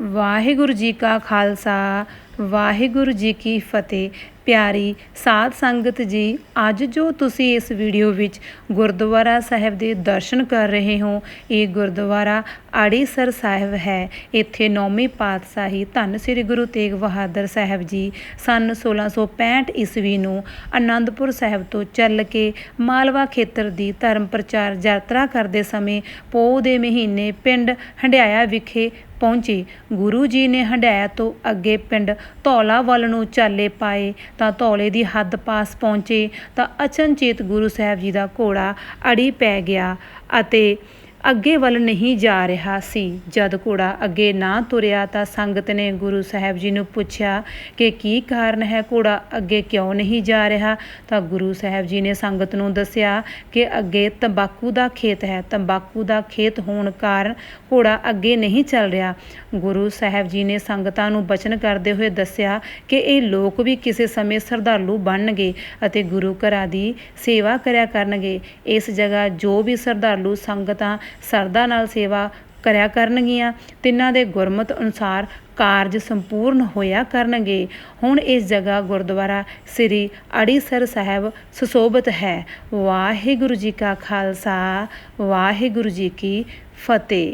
ਵਾਹਿਗੁਰੂ ਜੀ ਕਾ ਖਾਲਸਾ, ਵਾਹਿਗੁਰੂ ਜੀ ਕੀ ਫਤਿਹ। ਪਿਆਰੀ ਸਾਧ ਸੰਗਤ ਜੀ, ਅੱਜ ਜੋ ਤੁਸੀਂ ਇਸ ਵੀਡੀਓ ਵਿੱਚ ਗੁਰਦੁਆਰਾ ਸਾਹਿਬ ਦੇ ਦਰਸ਼ਨ ਕਰ ਰਹੇ ਹੋ, ਇਹ ਗੁਰਦੁਆਰਾ ਆੜੀਸਰ ਸਾਹਿਬ ਹੈ। ਇੱਥੇ ਨੌਵੀਂ ਪਾਤਸ਼ਾਹੀ ਧੰਨ ਸ੍ਰੀ ਗੁਰੂ ਤੇਗ ਬਹਾਦਰ ਸਾਹਿਬ ਜੀ ਸਨ 1665 ਈਸਵੀ ਨੂੰ ਆਨੰਦਪੁਰ ਸਾਹਿਬ ਤੋਂ ਚੱਲ ਕੇ ਮਾਲਵਾ ਖੇਤਰ ਦੀ ਧਰਮ ਪ੍ਰਚਾਰ ਯਾਤਰਾ ਕਰਦੇ ਸਮੇਂ ਪੋਹ ਦੇ ਮਹੀਨੇ ਪਿੰਡ ਹੰਡਿਆਇਆ ਵਿਖੇ ਪਹੁੰਚੇ। ਗੁਰੂ ਜੀ ਨੇ ਹੰਡਿਆਇਆ ਤੋਂ ਅੱਗੇ ਪਿੰਡ ਧੌਲਾ ਵੱਲ ਨੂੰ ਚਾਲੇ ਪਾਏ। ਤਾਂ ਧੌਲੇ ਦੀ ਹੱਦ ਪਾਸ ਪਹੁੰਚੇ ਤਾਂ ਅਚਨਚੇਤ ਗੁਰੂ ਸਾਹਿਬ ਜੀ ਦਾ ਘੋੜਾ ਅੜੀ ਪੈ ਗਿਆ ਅਤੇ ਅੱਗੇ ਵੱਲ ਨਹੀਂ ਜਾ ਰਿਹਾ ਸੀ। ਜਦ ਘੋੜਾ ਅੱਗੇ ਨਾ ਤੁਰਿਆ ਤਾਂ ਸੰਗਤ ਨੇ ਗੁਰੂ ਸਾਹਿਬ ਜੀ ਨੂੰ ਪੁੱਛਿਆ ਕਿ ਕੀ ਕਾਰਨ ਹੈ ਘੋੜਾ ਅੱਗੇ ਕਿਉਂ ਨਹੀਂ ਜਾ ਰਿਹਾ? ਤਾਂ ਗੁਰੂ ਸਾਹਿਬ ਜੀ ਨੇ ਸੰਗਤ ਨੂੰ ਦੱਸਿਆ ਕਿ ਅੱਗੇ ਤੰਬਾਕੂ ਦਾ ਖੇਤ ਹੈ। ਤੰਬਾਕੂ ਦਾ ਖੇਤ ਹੋਣ ਕਾਰਨ ਘੋੜਾ ਅੱਗੇ ਨਹੀਂ ਚੱਲ ਰਿਹਾ। ਗੁਰੂ ਸਾਹਿਬ ਜੀ ਨੇ ਸੰਗਤਾਂ ਨੂੰ ਬਚਨ ਕਰਦੇ ਹੋਏ ਦੱਸਿਆ ਕਿ ਇਹ ਲੋਕ ਵੀ ਕਿਸੇ ਸਮੇਂ ਸ਼ਰਧਾਲੂ ਬਣਨਗੇ ਅਤੇ ਗੁਰੂ ਘਰਾਂ ਦੀ ਸੇਵਾ ਕਰਿਆ ਕਰਨਗੇ। ਇਸ ਜਗ੍ਹਾ ਜੋ ਵੀ ਸ਼ਰਧਾਲੂ ਸੰਗਤਾਂ ਸਰਦਾ ਨਾਲ ਸੇਵਾ ਕਰਿਆ ਕਰਨਗੀਆਂ। ਤਿੰਨਾਂ ਦੇ ਗੁਰਮਤ ਅਨੁਸਾਰ ਕਾਰਜ ਸੰਪੂਰਨ ਹੋਇਆ ਕਰਨਗੇ। ਹੁਣ ਇਸ ਜਗ੍ਹਾ ਗੁਰਦੁਆਰਾ ਸ੍ਰੀ ਅੜੀਸਰ ਸਾਹਿਬ ਸੁਸ਼ੋਭਿਤ ਹੈ। ਵਾਹਿਗੁਰੂ ਜੀ ਕਾ ਖਾਲਸਾ, ਵਾਹਿਗੁਰੂ ਜੀ ਕੀ ਫਤਿਹ।